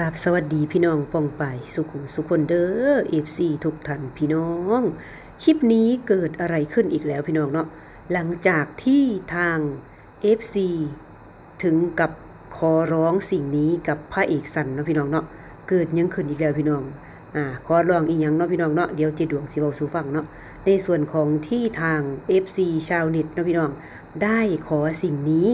กราบสวัสดีพี่น้องปองไปสุขุสุคนเด้อเอฟซีทุกท่านพี่น้อง คลิปนี้เกิดอะไรขึ้นอีกแล้วพี่น้องเนาะหลังจากที่ทาง FC ถึงกับขอร้องสิ่งนี้กับพระเอกสันนะพี่น้องเนาะเกิดยังขึ้นอีกแล้วพี่น้อง อ่าขอร้องอีกอยังเนาะพี่น้องเนาะเดี๋ยวเจดวงสิเว้าสู่ฟังเนาะในส่วนของที่ทาง FC ชาวเน็ตเนาะพี่น้อง ได้ขอสิ่งนี้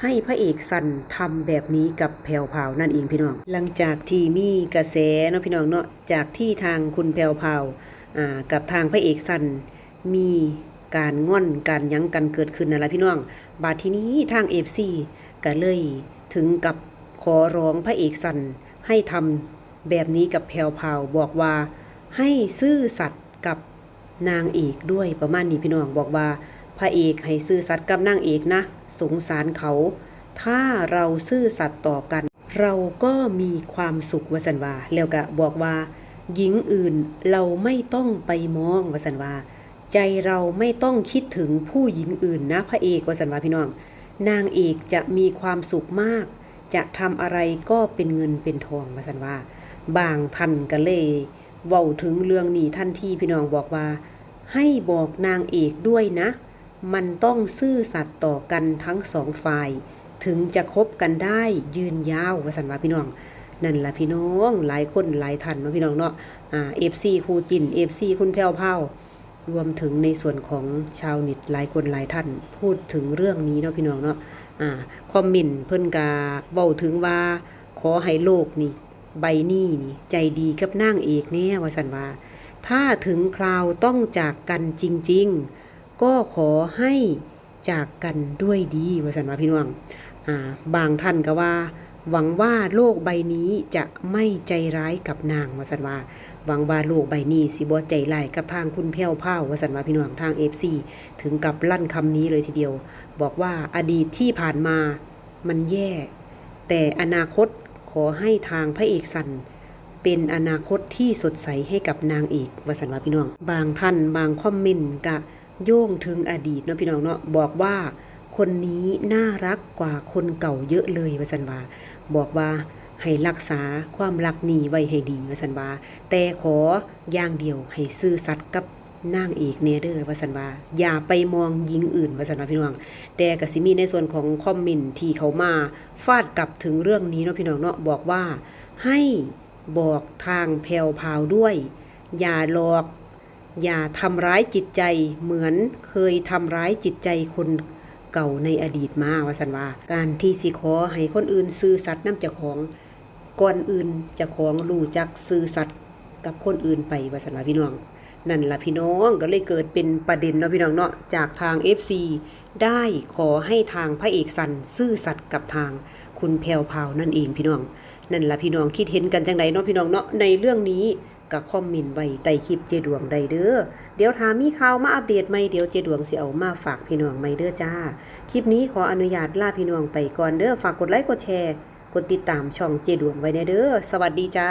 ให้พระเอกสันทำแบบนี้กับแพรวพาวนั่นเองพี่น้อง หลังจากที่มีกระแสเนาะพี่น้องเนาะจากที่ทางคุณแพรวพาวอ่ากับทางพระเอกสันมีการง่อนการยั้งกันเกิดขึ้นนั่นแหละพี่น้อง บาดทีนี้ทางเอฟซีก็เลยถึงกับขอร้องพระเอกสันให้ทำ แบบนี้กับแพรวพราวบอกว่าให้ซื่อสัตย์กับนางเอกด้วยประมาณนี้พี่น้องบอกว่า พระเอกให้ซื่อสัตย์กับนางเอกนะ สงสารเขา ถ้าเราซื่อสัตย์ต่อกัน เราก็มีความสุขวสันวาแล้วก็บอกว่าหญิงอื่นเราไม่ต้องไปมองวสันวาใจเราไม่ต้องคิดถึงผู้หญิงอื่นนะพระเอกวสันวาพี่น้อง นางเอกจะมีความสุขมาก จะทำอะไรก็เป็นเงินเป็นทองวสันวา บางท่านก็เลยเว้าถึงเรื่องนี้ท่านที่พี่น้องบอกว่า ให้บอกนางเอกด้วยนะ มันต้องซื่อสัตย์ต่อกันทั้งสองฝ่าย ถึงจะคบกันได้ยืนยาววสันว่าพี่น้อง นั่นละพี่น้องหลายคนหลายท่านเนาะพี่น้องเนาะอ่าเอฟซีครูจินเอฟซีคุณแพรวเผารวมถึงในส่วนของชาวเน็ตหลายคนหลายท่านพูดถึงเรื่องนี้เนาะพี่น้องเนาะอ่าคอมเมนต์เพิ่นกาเว้าถึงว่าขอให้โลกนี่ ใบนี้นี่ ใจดีกับนางเอกแน่ว่าสันว่า ถ้าถึงคราวต้องจากกันจริง ๆ ก็ขอให้จากกันด้วยดีว่าสันว่าพี่น้องอ่าบางท่านก็ว่า หวังว่าโลกใบนี้จะไม่ใจร้ายกับนางว่าสันว่าหวังว่าโลกใบนี้สิบ่ใจร้ายกับทางคุณแพ้วเผาว่าสันว่าพี่น้องทาง FC ถึงกับลั่นคำนี้เลยทีเดียว บอกว่าอดีตที่ผ่านมามันแย่ แต่อนาคต ขอให้ทางพระเอกสันเป็นอนาคตที่สดใสให้กับนางเอกวสันวาพี่น้อง บางท่านบางคอมเมนต์กะโย่งถึงอดีตเนาะพี่น้องเนาะบอกว่าคนนี้น่ารักกว่าคนเก่าเยอะเลยวสันวาบอกว่าให้รักษาความรักนี้ไว้ให้ดีวสันวาแต่ขออย่างเดียวให้ซื่อสัตย์กับ นางเอกเนเดอร์วสันวาอย่าไปมองหญิงอื่นวสันวาพี่น้อง แต่กสิมีในส่วนของคอมเมนต์ที่เขามาฟาดกลับถึงเรื่องนี้เนาะพี่น้องเนาะบอกว่า ให้บอกทางแพรวพาวด้วย อย่าหลอก อย่าทำร้ายจิตใจเหมือนเคยทำร้ายจิตใจคนเก่าในอดีตมาวาสันวาการที่สิขอให้คนอื่นซื่อสัตย์น้ำเจ้าของก่อนอื่นจ้าของรู้จักซื่อสัตย์กับคนอื่นไปวาสันวาพี่น้อง นั่นล่ะพี่น้องก็เลยเกิดเป็นประเด็นเนาะพี่น้องเนาะจากทาง FC ได้ขอให้ทางพระเอกสันซื่อสัตย์กับทางคุณแพรวพาวนั่นเองพี่น้อง นั่นล่ะพี่น้องคิดเห็นกันจังไดเนาะพี่น้องเนาะในเรื่องนี้ก็คอมเมนต์ไว้ใต้คลิปเจดวงใดเด้อ เดี๋ยวถ้ามีข่าวมาอัปเดตใหม่เดี๋ยวเจดวงสิเอามาฝากพี่น้องใหม่เด้อจ้า คลิปนี้ขออนุญาตลาพี่น้องไปก่อนเด้อฝากกดไลค์กดแชร์ กดติดตามช่องเจดวงไว้เด้อ สวัสดีจ้า